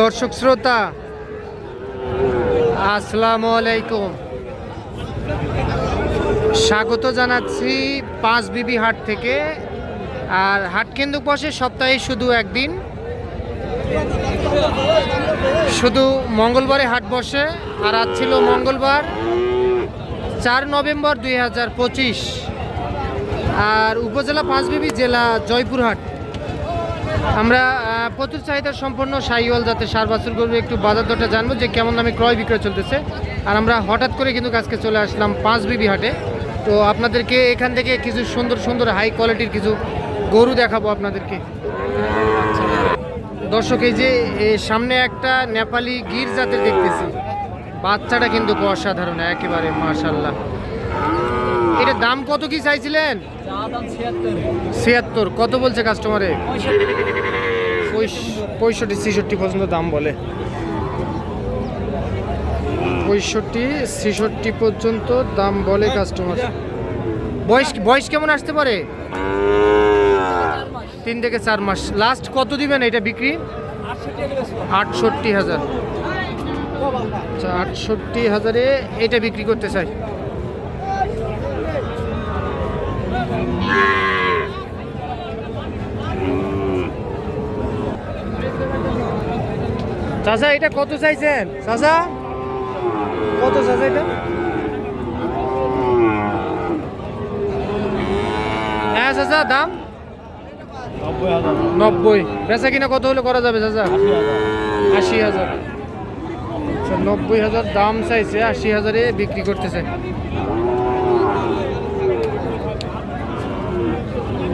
দর্শক শ্রোতা, আসসালামু আলাইকুম। স্বাগত জানাচ্ছি পাঁচ বিবি হাট থেকে। আর হাট কেন্দ্র বসে সপ্তাহে শুধু একদিন। শুধু মঙ্গলবারে হাট বসে, আর আজ ছিল মঙ্গলবার, চার নভেম্বর দুই হাজার পঁচিশ। আর উপজেলা পাঁচবিবি জেলা জয়পুরহাট। আমরা প্রচুর চাহিদা সম্পন্ন সাইওয়াল যাতে সার বাছুর গরুর একটু বাজার দরটা জানব যে কেমন দামে ক্রয় বিক্রয় চলতেছে। আর আমরা হঠাৎ করে কিন্তু আজকে চলে আসলাম পাঁচ বিবি হাটে। তো আপনাদেরকে এখান থেকে কিছু সুন্দর সুন্দর হাই কোয়ালিটির কিছু গরু দেখাবো আপনাদেরকে। দর্শক এই যে সামনে একটা নেপালি গির জাতের দেখতেছি। বাচ্চাটা কিন্তু অসাধারণ একেবারে মার্শাল্লাহ এটার দাম কত কি চাইছিলেন? ছিয়াত্তর। কত বলছে কাস্টমারে পঁয়ষট্টি, ছেষট্টি পর্যন্ত দাম বলে। পঁয়ষট্টি, ছেষট্টি পর্যন্ত দাম বলে কাস্টমার বয়স বয়স কেমন আসতে পারে? তিন থেকে চার মাস। লাস্ট কত দিবেন এটা বিক্রি? আটষট্টি হাজার। আচ্ছা আটষট্টি হাজারে এটা বিক্রি করতে চাই। চাচা, এটা কত চাইছেন? চাচা? কত চাচা এটা? হ্যাঁ চাচা, দাম? নব্বই। বেচা কিনা কত হলে করা যাবে, চাচা? আশি হাজার। আচ্ছা নব্বই হাজার দাম চাইছে, আশি হাজারে বিক্রি করতেছে।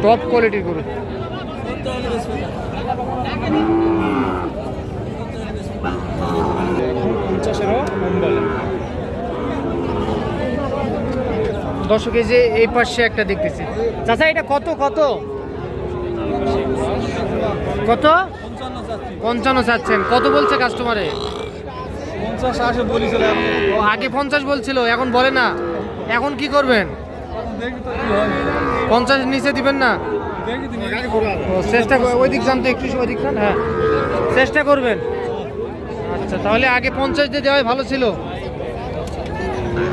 টপ কোয়ালিটির গরু। দর্শক, এই যে এই পাশে একটা দেখতেছি। চাচা, এটা কত কত? কত? পঞ্চান্ন চাচ্ছেন। কত বলছে কাস্টমারে আগে পঞ্চাশ বলছিল, এখন বলে না। এখন কি করবেন? পঞ্চাশ নিচে দিবেন না? চেষ্টা ওই দিক জানতে একটু ওই দিক হ্যাঁ। চেষ্টা করবেন। আচ্ছা তাহলে আগে পঞ্চাশ দিয়ে দেওয়াই ভালো ছিল।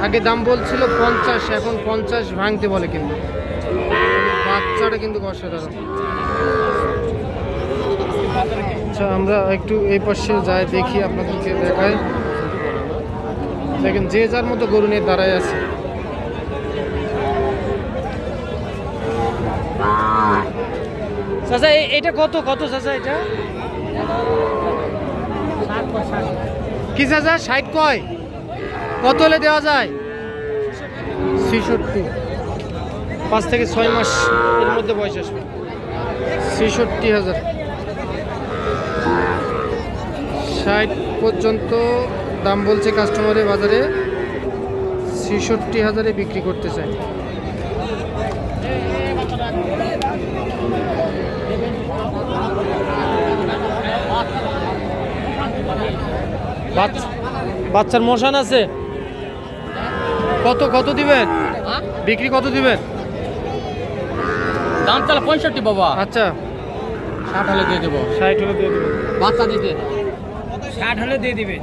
আগে দাম বলছিল পঞ্চাশ, এখন পঞ্চাশ ভাঙতে বলে কিন্তু। বাচ্চাটা কিন্তু অসাধারণ। আচ্ছা আমরা একটু এই পাশে যাই, দেখি আপনাদেরকে দেখাই। দেখেন, যে যার মতো গরু নিয়ে দাঁড়ায় আছে। এটা কত? কত চাচা এটা? কি চাচা ষাট কয়? কত হলে দেওয়া যায়? ছেষট্টি। পাঁচ থেকে ছয় মাস এর মধ্যে বয়স আসবে। ছেষট্টি হাজার। ষাট পর্যন্ত দাম বলছে কাস্টমারের বাজারে। ছেষট্টি হাজারে বিক্রি করতে চায়। বাচ্চার মশান আছে। কত কত দিবেন? বিক্রি কত দিবেন? দাম তাহলে পঁয়ষট্টি বাবা। আচ্ছা। ষাট হলে দিয়ে দেবো। ষাট হলে দিয়ে দেবো বাচ্চা দিতে। ষাট হলে দিয়ে দিবে।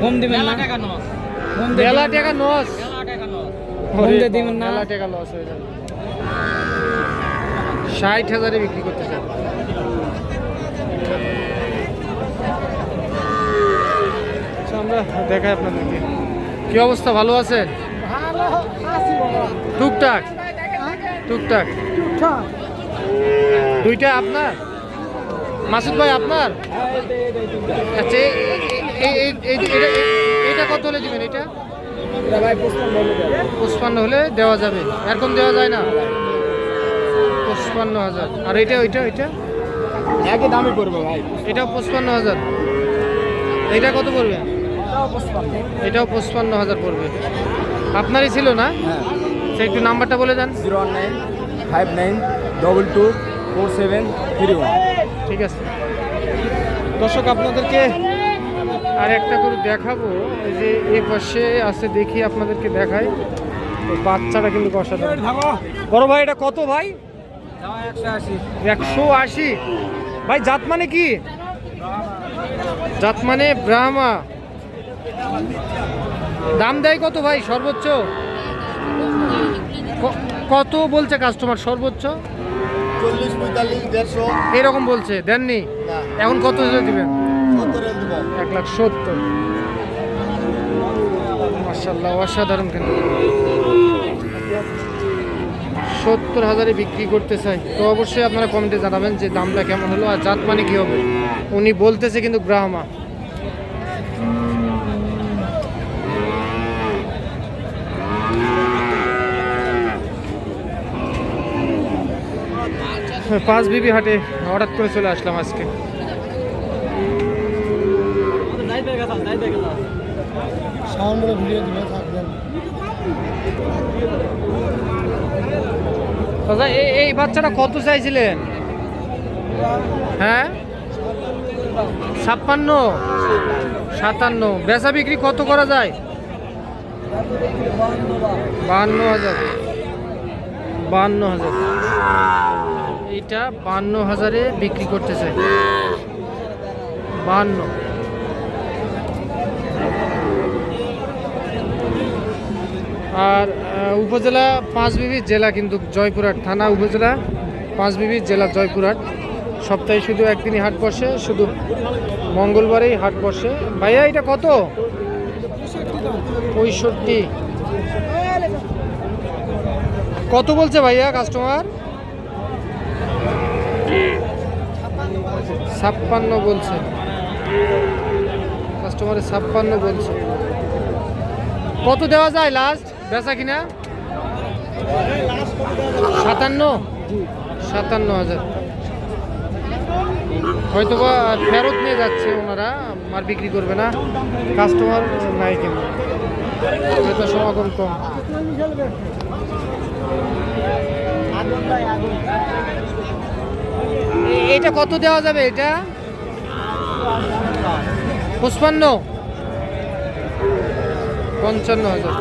কম দিবেন না। টাকা নস। মেলা টাকা নস। দিয়ে দিবেন না? টাকা লস হয়ে যাবে। ষাট হাজারে বিক্রি করতে চান। আমরা দেখাই আপনাদেরকে। কি অবস্থা ভালো আছেন? টুকটাক? টুকটাক? দুইটা আপনার? মাসুদ ভাই আপনার? আচ্ছা এটা- কত হলে দিবেন এটা? পঁচপান্ন হলে দেওয়া যাবে। এরকম দেওয়া যায় না? পঁচপান্ন হাজার। আর এটা ওইটা ওইটা? একই দামই করব ভাই। এটা পঁচপান্ন হাজার। এটা কত পড়বে? এটাও পঁচপান্ন হাজার পড়বে। আপনারই ছিল না? হ্যাঁ। সে একটু নাম্বারটা বলে দেন। Zero one nine five nine double two four seven three one. ঠিক আছে। দর্শক আপনাদেরকে আর একটা করে দেখাবো। এই যে এই পাশে আছে দেখি আপনাদেরকে দেখাই। বাচ্চাটা কিন্তু অসাধারণ। বড় ভাই এটা কত ভাই? একশো আশি একশো আশি। ভাই জাত মানে কি? জাত মানে ব্রাহ্মা। দাম দেয় কত ভাই সর্বোচ্চ? কত বলছে কাস্টমার সর্বোচ্চ? চল্লিশ পঁয়তাল্লিশ দেড়শো। এরকম বলছে দেননি? এখন কত হলে দিবেন? এক লাখ সত্তর। মার্শাল্লাহ অসাধারণ কিন্তু। সত্তর হাজারে বিক্রি করতে চাই। তো অবশ্যই আপনারা কমেন্টে জানাবেন যে দামটা কেমন হলো আর জাত মানে কী হবে। উনি বলতেছে কিন্তু ব্রাহ্মা পাঁচ বিবি হাটে হঠাৎ করে চলে আসলাম আজকে। এই বাচ্চাটা কত চাইছিলেন? হ্যাঁ? ছাপ্পান্ন? সাতান্ন। বেচা বিক্রি কত করা যায়? বাহান্ন হাজার। বাহান্ন হাজার। এইটা বান্ন হাজারে বিক্রি করতে চাই। বাহান্ন আর উপজেলা পাঁচবিবি জেলা কিন্তু জয়পুরহাট, থানা উপজেলা পাঁচ পাঁচবিবি জেলা জয়পুরহাট। সপ্তাহে শুধু একদিনই হাট বসে, শুধু মঙ্গলবারেই হাট বসে। ভাইয়া, এটা কত? পঁয়ষট্টি। কত বলছে ভাইয়া কাস্টমার ছাপ্পান্ন বলছে। কাস্টমারে ছাপ্পান্ন বলছে। কত দেওয়া যায় লাস্ট বেচা কিনা? সাতান্ন? সাতান্ন হাজার। হয়তো বা ফেরত নিয়ে যাচ্ছে ওনারা, আর বিক্রি করবে না। কাস্টমার নাই কিন্তু। সমাগম কম। কত দেওয়া যাবে এটা? পঁচপান্ন। পঞ্চান্ন হাজার।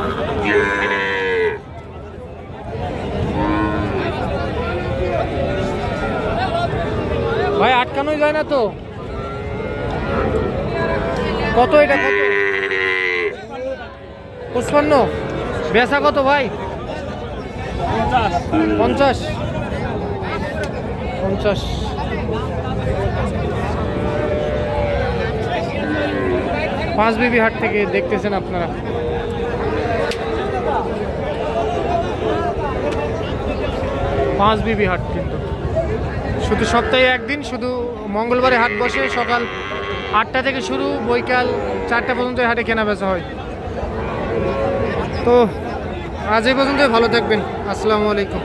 ভাই, আটকানোই যায় না তো। কত এটা, কত? পঁচপান্ন। বেচা কত ভাই? পঞ্চাশ। পঞ্চাশ। পাঁচ বিবি হাট থেকে দেখতেছেন আপনারা। পাঁচ বিবি হাট কিন্তু। শুধু সপ্তাহে একদিন, শুধু মঙ্গলবারে হাট বসে, সকাল আটটা থেকে শুরু, বৈকাল চারটা পর্যন্ত হাটে কেনা বেচা হয়। তো আজ এই পর্যন্ত ভালো থাকবেন। আসসালামু আলাইকুম।